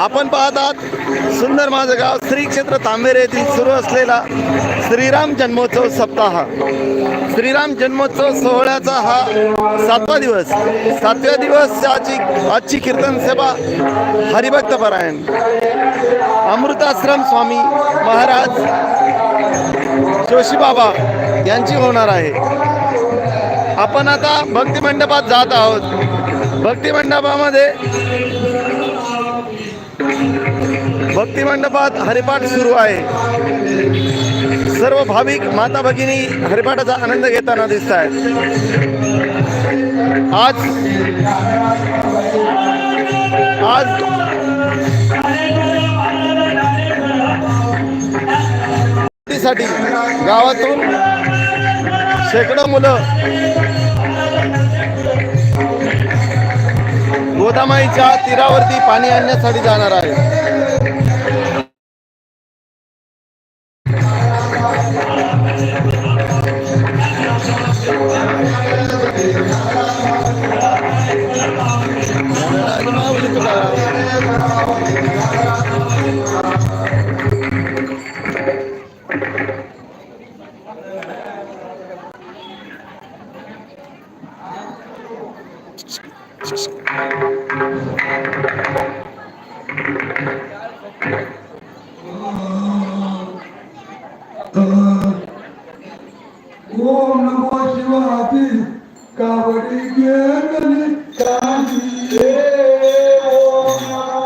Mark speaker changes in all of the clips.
Speaker 1: आपण पाहत आहात सुंदर माझं गाव श्री क्षेत्र तांबेरे येथील सुरू असलेला श्रीराम जन्मोत्सव सप्ताह. श्रीराम जन्मोत्सव सोहळ्याचा हा सातवा दिवस. सातव्या दिवस आजची कीर्तन सेवा हरिभक्त परायण. अमृताश्रम स्वामी महाराज जोशीबाबा यांची होणार आहे. आपण आता भक्ती मंडपात जात आहोत. भक्ती मंडपामध्ये भक्ती मंडपात हरिपाठ सुरू आहे. सर्व भाविक माता भगिनी हरिपाठाचा आनंद घेताना दिसत आहेत आज आज साठी गावातून शेकडो मुलं गोदामाईच्या तीरावरती पाणी आणण्यासाठी जाणार आहे
Speaker 2: ओम नमो शिवाय कावडी ओम नमो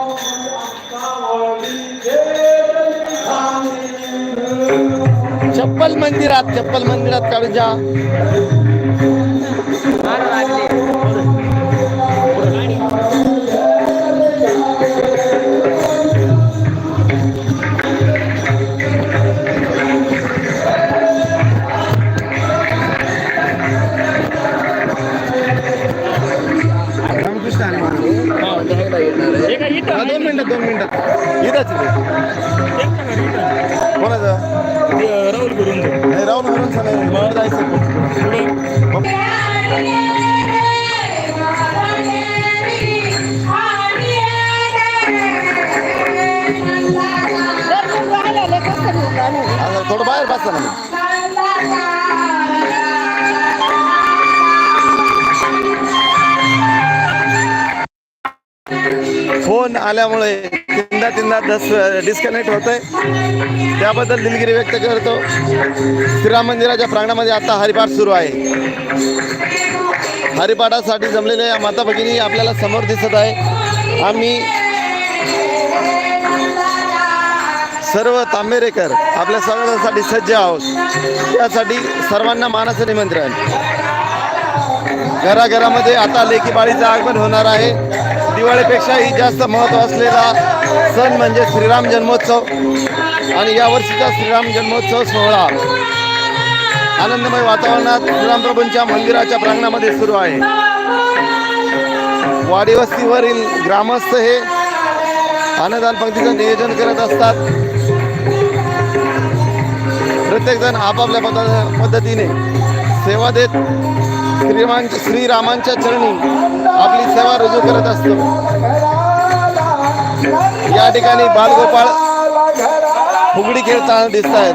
Speaker 2: कावडी
Speaker 1: चप्पल मंदिरात चप्पल मंदिरात काढून जा आल्यामुळे तीनदा तीनदा दस डिस्कनेक्ट होत आहे त्याबद्दल दिलगिरी व्यक्त करतो. श्रीराम मंदिराच्या प्रांगणामध्ये आता हरिपाठ सुरू आहे. हरिपाठासाठी जमलेल्या या माता भगिनी आपल्याला समोर दिसत आहे. आम्ही सर्व तांबेरेकर आपल्या स्वागतासाठी सज्ज आहोत. त्यासाठी सर्वांना मानाचं निमंत्रण. घराघरामध्ये आता लेकी बाळीचं आगमन होणार आहे. दिवाळीपेक्षाही जास्त महत्त्व असलेला सण म्हणजे श्रीराम जन्मोत्सव. आणि यावर्षीचा श्रीराम जन्मोत्सव सोहळा. आनंदमय वातावरणात श्रीरामप्रभूंच्या मंदिराच्या प्रांगणामध्ये सुरू आहे. वाडीवस्तीवरील ग्रामस्थ हे अन्नदान पंक्तीचं नियोजन करत असतात. प्रत्येकजण आपापल्या पदा- पद्धतीने सेवा देत श्रीमान श्रीरामांच्या चरणी आपली सेवा रुजू करत असतो. या ठिकाणी बालगोपाळ फुगडी खेळताना दिसत आहेत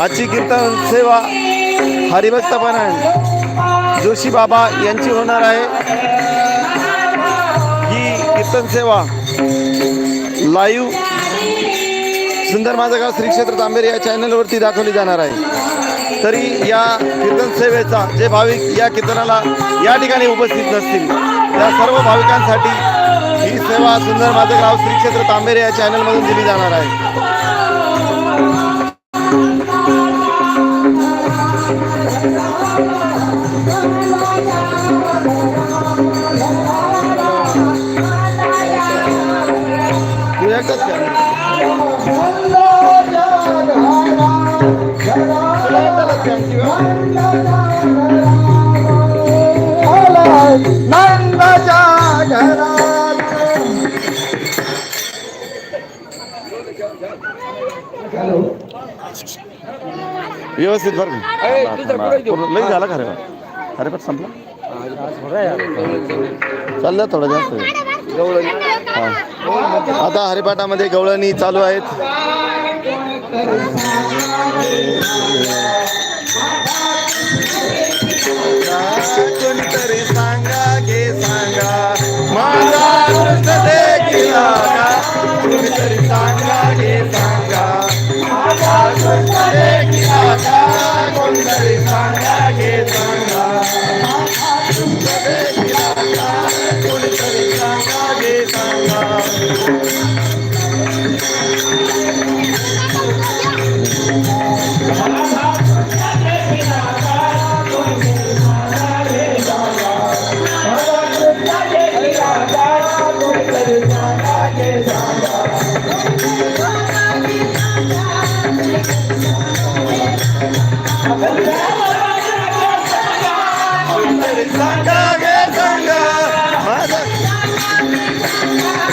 Speaker 1: आजची कीर्तन सेवा हरिभक्त पारायण. जोशी बाबा यांची होणार आहे. ही कीर्तन सेवा लाईव्ह सुंदर माझं गाव श्री क्षेत्र तांबेरे या चॅनलवरती दाखवली जाणार आहे. तरी या कीर्तन सेवेचा जे भाविक या कीर्तनाला या ठिकाणी उपस्थित नसतील त्या सर्व भाविकांसाठी ही सेवा सुंदर माझं गाव श्री क्षेत्र तांबेरे या चॅनलमधून दिली जाणार आहे.
Speaker 3: व्यवस्थित बरं लई झाला खरं अरे पण संपला. चाललं थोडं जास्त आता हरिपाठामध्ये गवळणी चालू आहेत. Bye.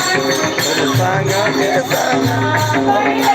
Speaker 3: Sanga, sanga, sanga.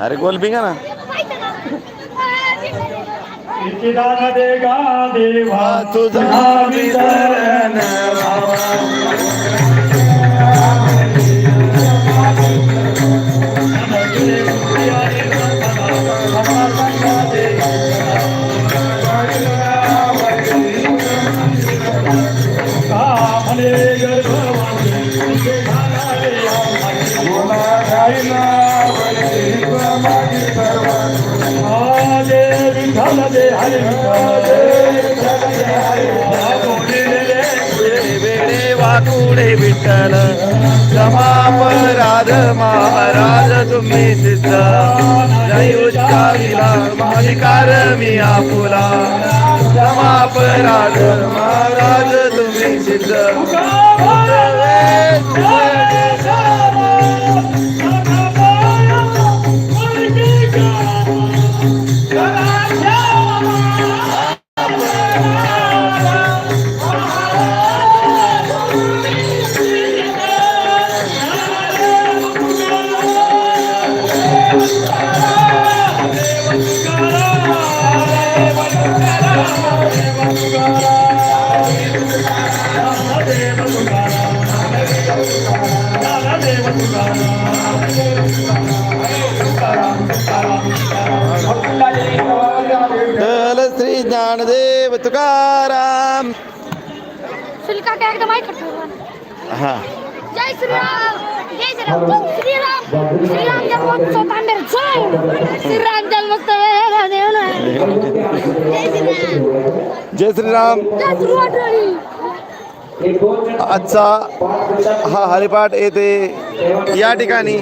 Speaker 3: अरे गोल बिंगा ना.
Speaker 1: देगा देवा.
Speaker 3: तुझा
Speaker 1: विसरण वाकुडे विठ्ठल क्षमापराध महाराज तुम्ही सिद्ध जय उच्चारिला मालिकार मी आपुला क्षमापराध महाराज तुम्ही सिद्ध.
Speaker 3: जय श्रीराम.
Speaker 1: आजचा हा हरिपाठ येथे या ठिकाणी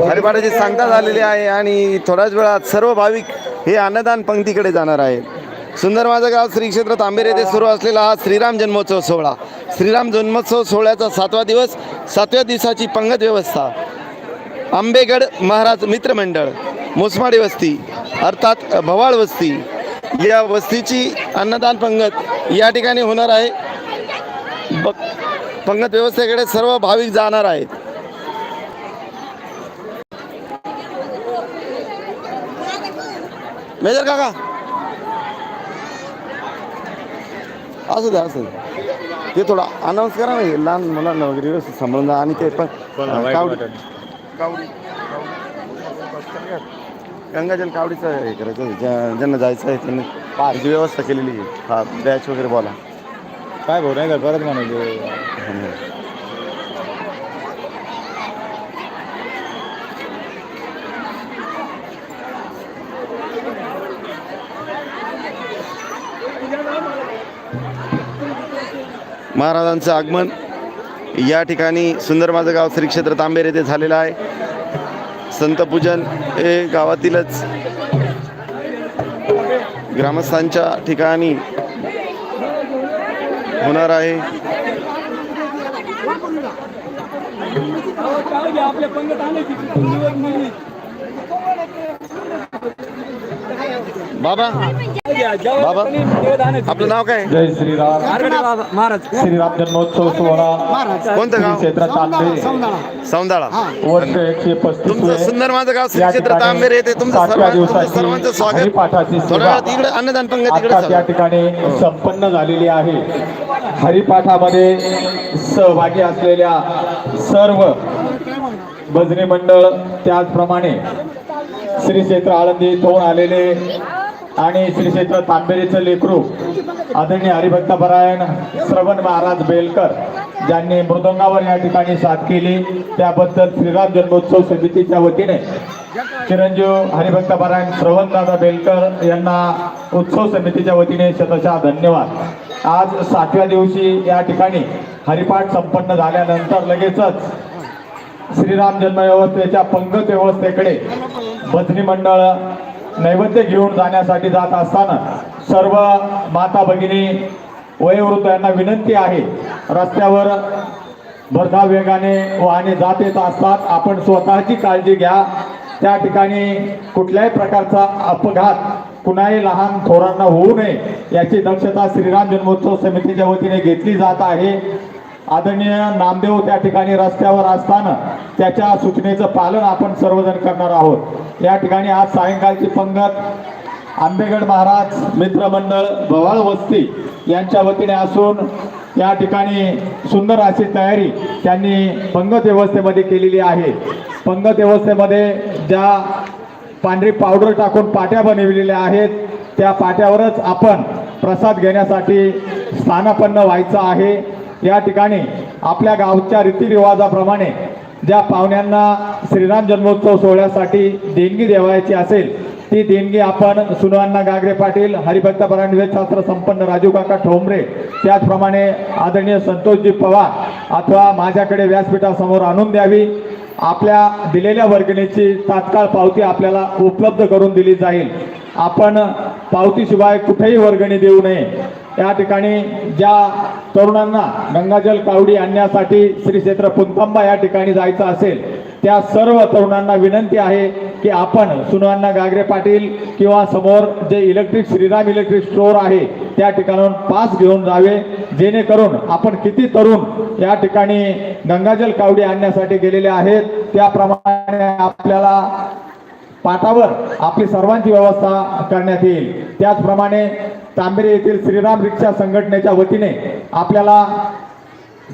Speaker 1: हरिपाठाची सांगता झालेली आहे आणि थोड्याच वेळात सर्व भाविक हे अन्नदान पंक्तीकडे जाणार आहेत. सुंदर माझं गाव श्री क्षेत्र तांबेर येथे सुरू असलेला हा श्रीराम जन्मोत्सव सोहळा. श्रीराम जन्मोत्सव सोहळ्याचा सातवा दिवस सातव्या दिवसाची पंगत व्यवस्था. आंबेगड महाराज मित्रमंडळ मोसमाडी वस्ती अर्थात भवाळ वस्ती. या वस्तीची अन्नदान पंगत या ठिकाणी होणार आहे. ब पंगत व्यवस्थेकडे सर्व भाविक जाणार आहेत. मेजर काका. असू द्या असू द्या ते थोडा अनाऊन्स करा ना हे लहान मुलांना वगैरे व्यवस्थित सांभाळून जा. आणि ते पण कावडी. कावडी. गंगाजल कावडीचं हे करायचं आहे. ज्या ज्यांना जायचं आहे त्यांनी पारची व्यवस्था केलेली आहे. हा बॅच वगैरे बोला.
Speaker 4: काय भाऊ नाही का? परत म्हणायचे.
Speaker 1: महाराजांचं आगमन या ठिकाणी सुंदर माझं गाव श्री क्षेत्र तांबेर येथे झालेलं आहे. संतपूजन हे गावातीलच ग्रामस्थांच्या ठिकाणी होणार आहे. बाबा. बाबा. आपलं नाव काय?
Speaker 4: जय श्रीराम. श्रीराम जन्मोत्सव सोहळा.
Speaker 1: कोणतं गाव?
Speaker 4: क्षेत्र तांबे
Speaker 1: सौंदाळा.
Speaker 4: वर्ष एकशे पस्तीस
Speaker 1: तुमचं सुंदर माझं गाव श्री क्षेत्र तांबेर येथे तुमचं
Speaker 4: सातव्या
Speaker 1: सर्व तुमचं
Speaker 4: दिवसाची
Speaker 1: सर्वांचं स्वागत. थोड्या वेळात इकडे अन्नदान पंगत इकडे
Speaker 4: त्या. ठिकाणी संपन्न झालेली आहे. हरिपाठामध्ये सहभागी असलेल्या सर्व भजनी मंडळ त्याचप्रमाणे श्री क्षेत्र आळंदी येथून आलेले आणि श्री क्षेत्र तांबेरीचं लेकरू आदरणीय हरिभक्त परायण श्रवण महाराज बेलकर ज्यांनी मृदंगावर या ठिकाणी साथ केली त्याबद्दल श्रीराम जन्मोत्सव समितीच्या वतीने चिरंजीव हरिभक्त परायण श्रवणदादा बेलकर यांना उत्सव समितीच्या वतीने शतशः धन्यवाद. आज सातव्या दिवशी या ठिकाणी हरिपाठ संपन्न झाल्यानंतर लगेचच श्रीराम जन्म व्यवस्थेच्या पंगत व्यवस्थेकडे भजनी मंडळ नैवेद्य घेऊन जाण्यासाठी जात असताना सर्व माता भगिनी वयोवृद्ध यांना विनंती आहे रस्त्यावर भरधाव वेगाने वाहने जात येत असतात. आपण स्वतःची काळजी घ्या. त्या ठिकाणी कुठल्याही प्रकारचा अपघात कुणाही लहान थोरांना होऊ नये याची दक्षता श्रीराम जन्मोत्सव समितीच्या वतीने घेतली जात आहे. आदरणीय नामदेव त्या ठिकाणी रस्त्यावर असताना त्याच्या सूचनेचं पालन आपण सर्वजण करणार आहोत. या ठिकाणी आज सायंकाळची पंगत आंबेगड महाराज मित्रमंडळ भवाळ वस्ती यांच्या वतीने असून या ठिकाणी सुंदर अशी तयारी त्यांनी पंगत व्यवस्थेमध्ये केलेली आहे. पंगत व्यवस्थेमध्ये ज्या पांढरी पावडर टाकून पाट्या बनविलेल्या आहेत त्या पाट्यावरच आपण प्रसाद घेण्यासाठी स्थानापन्न व्हायचं आहे. या ठिकाणी आपल्या गावच्या रीतिरिवाजाप्रमाणे ज्या पाहुण्यांना श्रीराम जन्मोत्सव सोहळ्यासाठी देणगी देवायची असेल ती देणगी आपण सुनवांना गागरे पाटील हरिभक्त परांडवे शास्त्र संपन्न राजू काका ठोंबरे त्याचप्रमाणे आदरणीय संतोषजी पवार अथवा माझ्याकडे व्यासपीठासमोर आणून द्यावी. आपल्या दिलेल्या वर्गणीची तात्काळ पावती आपल्याला उपलब्ध करून दिली जाईल. आपण पावतीशिवाय कुठेही वर्गणी देऊ नये. या ठिकाणी ज्या तरुणांना गंगाजल कावडी आणण्यासाठी श्री क्षेत्र पुंतंबा या ठिकाणी जायचं असेल त्या सर्व तरुणांना विनंती आहे की आपण सुनवांना गागरे पाटील किंवा समोर जे इलेक्ट्रिक श्रीराम इलेक्ट्रिक स्टोअर आहे त्या ठिकाणाहून पास घेऊन जावे. जेणेकरून आपण किती तरुण या ठिकाणी गंगाजल कावडी आणण्यासाठी गेलेले आहेत त्याप्रमाणे आपल्याला पाटावर आपली सर्वांची व्यवस्था करण्यात येईल. त्याचप्रमाणे तांबेरे येथील श्रीराम रिक्षा संघटनेच्या वतीने आपल्याला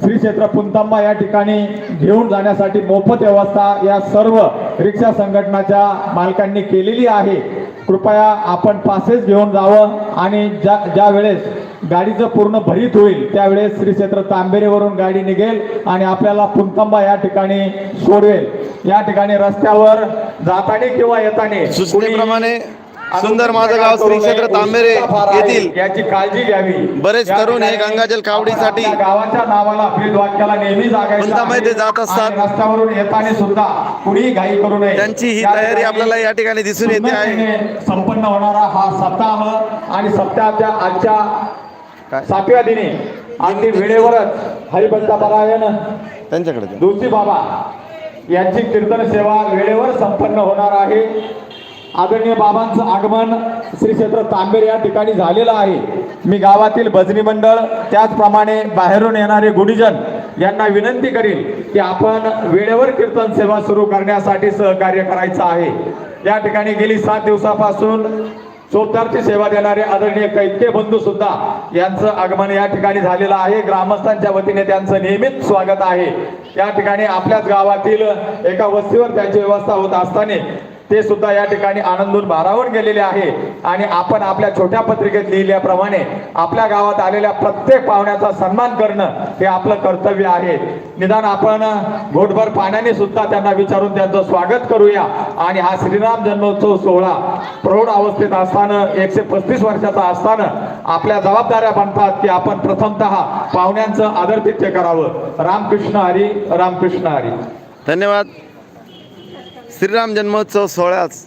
Speaker 4: श्री क्षेत्र पुंतंबा या ठिकाणी घेऊन जाण्यासाठी मोफत व्यवस्था या सर्व रिक्षा संघटनाच्या मालकांनी केलेली आहे. कृपया आपण पासेस घेऊन जावं आणि ज्या ज्या वेळेस गाडीचं पूर्ण भरीत होईल त्यावेळेस श्री क्षेत्र तांबेरेवरून गाडी निघेल आणि आपल्याला पुंतंबा या ठिकाणी सोडवेल. या ठिकाणी रस्त्यावर जाताना किंवा येताना
Speaker 1: सुंदर माझं गाव श्री क्षेत्र तांबेरे येथील
Speaker 4: याची काळजी घ्यावी
Speaker 1: बरेच तरुण हे गंगाजल कावडीसाठी
Speaker 4: गावाच्या नावाला ब्रीद वाक्याला नेहमी जागायचं.
Speaker 1: जात असतात.
Speaker 4: आणि रस्त्यावरून येताना सुद्धा कुणीही घाई करू नये
Speaker 1: त्यांची ही तयारी आपल्याला या ठिकाणी दिसून येते आहे
Speaker 4: संपन्न होणारा हा सप्ताह आणि सप्ताहाच्या आजच्या? सातव्या दिनी अगदी वेळेवरच हरिभक्ता परायण
Speaker 1: त्यांच्याकडे.
Speaker 4: दुसरी बाबा यांची कीर्तन सेवा वेळेवर संपन्न होणार आहे आदरणीय बाबांचं आगमन श्री क्षेत्र तांबेर या ठिकाणी झालेलं आहे. मी गावातील भजनी मंडळ त्याचप्रमाणे बाहेरून येणारे गुणीजन यांना विनंती करील की आपण वेळेवर कीर्तन सेवा सुरू करण्यासाठी सहकार्य करायचं आहे. या ठिकाणी गेली सात दिवसापासून चोपदारची सेवा देणारे आदरणीय कैके बंधू सुद्धा यांचं आगमन या ठिकाणी झालेलं आहे. ग्रामस्थांच्या वतीने त्यांचं नियमित स्वागत आहे. या ठिकाणी आपल्याच गावातील एका वस्तीवर त्यांची व्यवस्था होत असताना ते सुद्धा या ठिकाणी आनंदून भारावून गेलेले आहे. आणि आपण आपल्या छोट्या पत्रिकेत लिहिल्याप्रमाणे आपल्या गावात आलेल्या प्रत्येक पाहुण्याचा सन्मान करणं हे आपलं कर्तव्य आहे. निदान आपण घोटभर पाण्याने सुद्धा त्यांना विचारून त्यांचं स्वागत करूया. आणि हा श्रीराम जन्मोत्सव सोहळा प्रौढ अवस्थेत असताना एकशे पस्तीस वर्षाचा असताना आपल्या जबाबदाऱ्या बनतात की आपण प्रथमतः पाहुण्यांचं आदरतिथ्य करावं. रामकृष्ण हरी रामकृष्ण हरी.
Speaker 1: धन्यवाद. श्रीराम जन्मोत्सव सोहळ्यास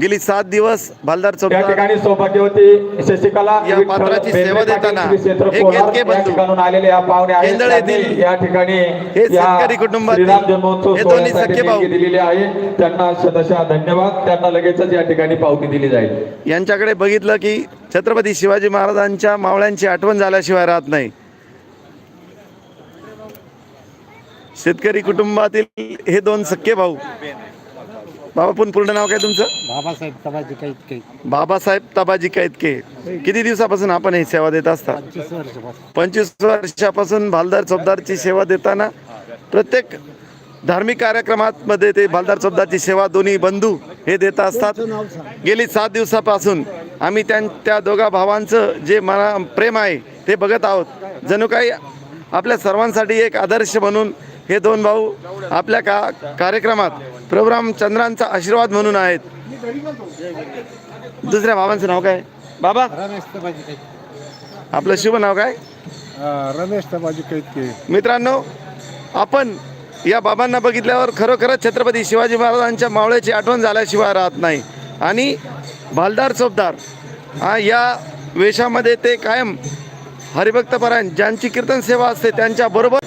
Speaker 1: गेली सात दिवस भालदार चौक
Speaker 4: ठिकाणी सौभाग्यवती शशिकला
Speaker 1: या
Speaker 4: विठ्ठल
Speaker 1: पात्राची सेवा देताना हे केतके बंधू,
Speaker 4: ठिकाणून आलेले या पाहुणे आहेत.
Speaker 1: केंदळ येथील
Speaker 4: या ठिकाणी
Speaker 1: हे शेतकरी कुटुंबातील हे दोन्ही सख्खे भाऊ.
Speaker 4: दिलेली आहे. त्यांना धन्यवाद. त्यांना लगेचच या ठिकाणी पावती दिली जाईल.
Speaker 1: यांच्याकडे बघितलं की छत्रपती शिवाजी महाराजांच्या मावळ्यांची आठवण झाल्याशिवाय राहत नाही. शेतकरी कुटुंबातील हे दोन सख्खे भाऊ बाबा पण पूर्ण नाव काय तुमचं?
Speaker 5: बाबासाहेब तबाजी काही काही
Speaker 1: बाबासाहेब ताबाजी कैतके किती दिवसापासून आपण ही सेवा देत असता?
Speaker 5: पंचवीस वर्षापासून.
Speaker 1: पंचवीस वर्षापासून भालदार चौबदारची सेवा देताना प्रत्येक धार्मिक कार्यक्रमात मध्ये ते भालदार चौबदारची सेवा दोन्ही बंधू हे देत असतात. गेली सात दिवसापासून आम्ही त्या त्या दोघा भावांचं जे मना प्रेम आहे ते बघत आहोत. जणू काही आपल्या सर्वांसाठी एक आदर्श म्हणून हे दोन भाऊ आपल्या का कार्यक्रमात प्रभू रामचंद्रांचा आशीर्वाद म्हणून आहेत. दुसऱ्या भावांचं नाव काय? बाबा? आपलं शुभ नाव काय?
Speaker 5: रमेश
Speaker 1: मित्रांनो आपण या बाबांना बघितल्यावर खरोखरच छत्रपती शिवाजी महाराजांच्या मावळ्याची आठवण झाल्याशिवाय राहत नाही. आणि भालदार चोपदार हा या वेशामध्ये ते कायम हरिभक्तपरायण ज्यांची कीर्तन सेवा असते त्यांच्याबरोबर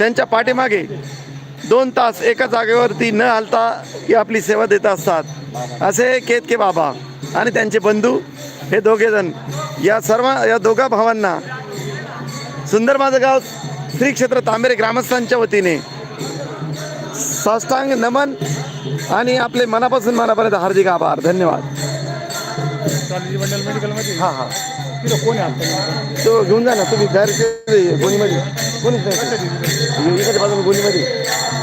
Speaker 1: त्यांच्या पाठीमागे दोन तास एका जागेवरती न हलता ही आपली सेवा देत असतात. असे केतके बाबा आणि त्यांचे बंधू हे दोघेजण या सर्व या दोघा भावांना सुंदर माझं गाव श्री क्षेत्र तांबेरे ग्रामस्थांच्या वतीने साष्टांग नमन आणि आपले मनापासून मनापर्यंत हार्दिक आभार. धन्यवाद. हां हां. तो घेऊन जा ना तुम्ही डायरेक्ट गोणीमध्ये कोणीच नाही इकडच्या बाजूला गोणीमध्ये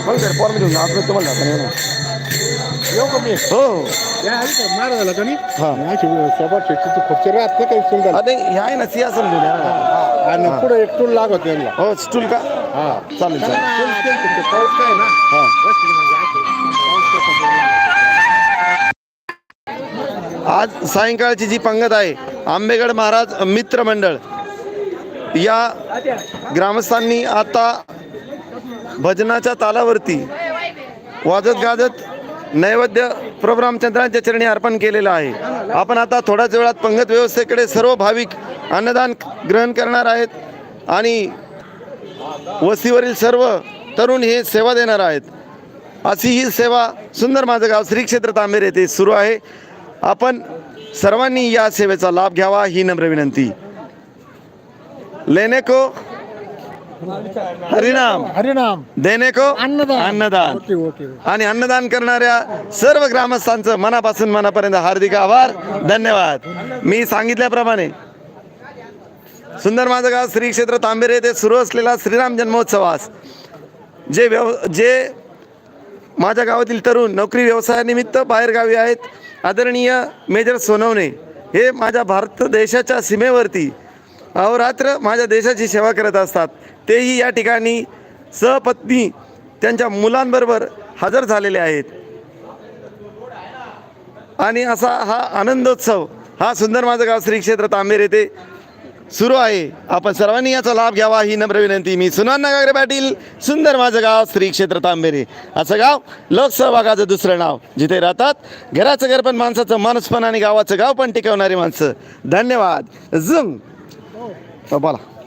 Speaker 1: मग सर फॉर्म देऊन आपलं तुम्हाला
Speaker 5: येऊ का मी
Speaker 1: हो हो
Speaker 5: या झाला का नाही
Speaker 1: हा.
Speaker 5: माझी खुर्ची राहत नाही काही सुंदर
Speaker 1: अरे हे आहे ना
Speaker 5: आणि पुढे एक टूल लागत यांना
Speaker 1: हो स्टूल का
Speaker 5: हा
Speaker 1: चालेल चालेल
Speaker 5: पाऊस काय ना
Speaker 1: आज सायंकाळची जी पंगत आहे आंबेगड महाराज मित्र मंडळ या ग्रामस्थांनी आता भजनाच्या तालावरती वाजत गाजत नैवेद्य प्रभू रामचंद्रांच्या चरणी अर्पण केलेलं आहे. आपण आता थोड्याच वेळात पंगत व्यवस्थेकडे सर्व भाविक अन्नदान ग्रहण करणार आहेत आणि वस्तीवरील सर्व तरुण हे सेवा देणार आहेत. अशी ही सेवा सुंदर माझं गाव श्री क्षेत्र तांबेर येथे सुरू आहे. आपण सर्वांनी या सेवेचा लाभ घ्यावा ही नम्र विनंती. लेने को हरिनाम।
Speaker 5: हरिनाम।
Speaker 1: देने को
Speaker 5: अन्नदान.
Speaker 1: अन्नदान। आणि अन्नदान करणाऱ्या सर्व ग्रामस्थांचं मनापासून मनापर्यंत हार्दिक आभार धन्यवाद. मी सांगितल्याप्रमाणे सुंदर माझं गाव श्री क्षेत्र तांबेरे येथे सुरू असलेला श्रीराम जन्मोत्सवास जे व्यव जे माझ्या गावातील तरुण नोकरी व्यवसायानिमित्त बाहेरगावी आहेत आदरणीय मेजर सोनवणे हे माझ्या भारत देशाच्या सीमेवरती अहोरात्र माझ्या देशाची सेवा करत असतात. तेही या ठिकाणी सहपत्नी त्यांच्या मुलांबरोबर हजर झालेले आहेत. आणि असा हा आनंदोत्सव हा सुंदर माझं गाव श्री क्षेत्र तांबेर येथे सुरू आहे. आपण सर्वांनी याचा लाभ घ्यावा ही नम्र विनंती. मी सुनान गागरे पाटील सुंदर माझं गाव श्री क्षेत्र तांबेरे असं गाव लोकसहभागाचं दुसरं नाव. जिथे राहतात घराचं घर पण माणसाचं माणूस पण आणि गावाचं गाव पण टिकवणारी माणसं. धन्यवाद. झुंग बोला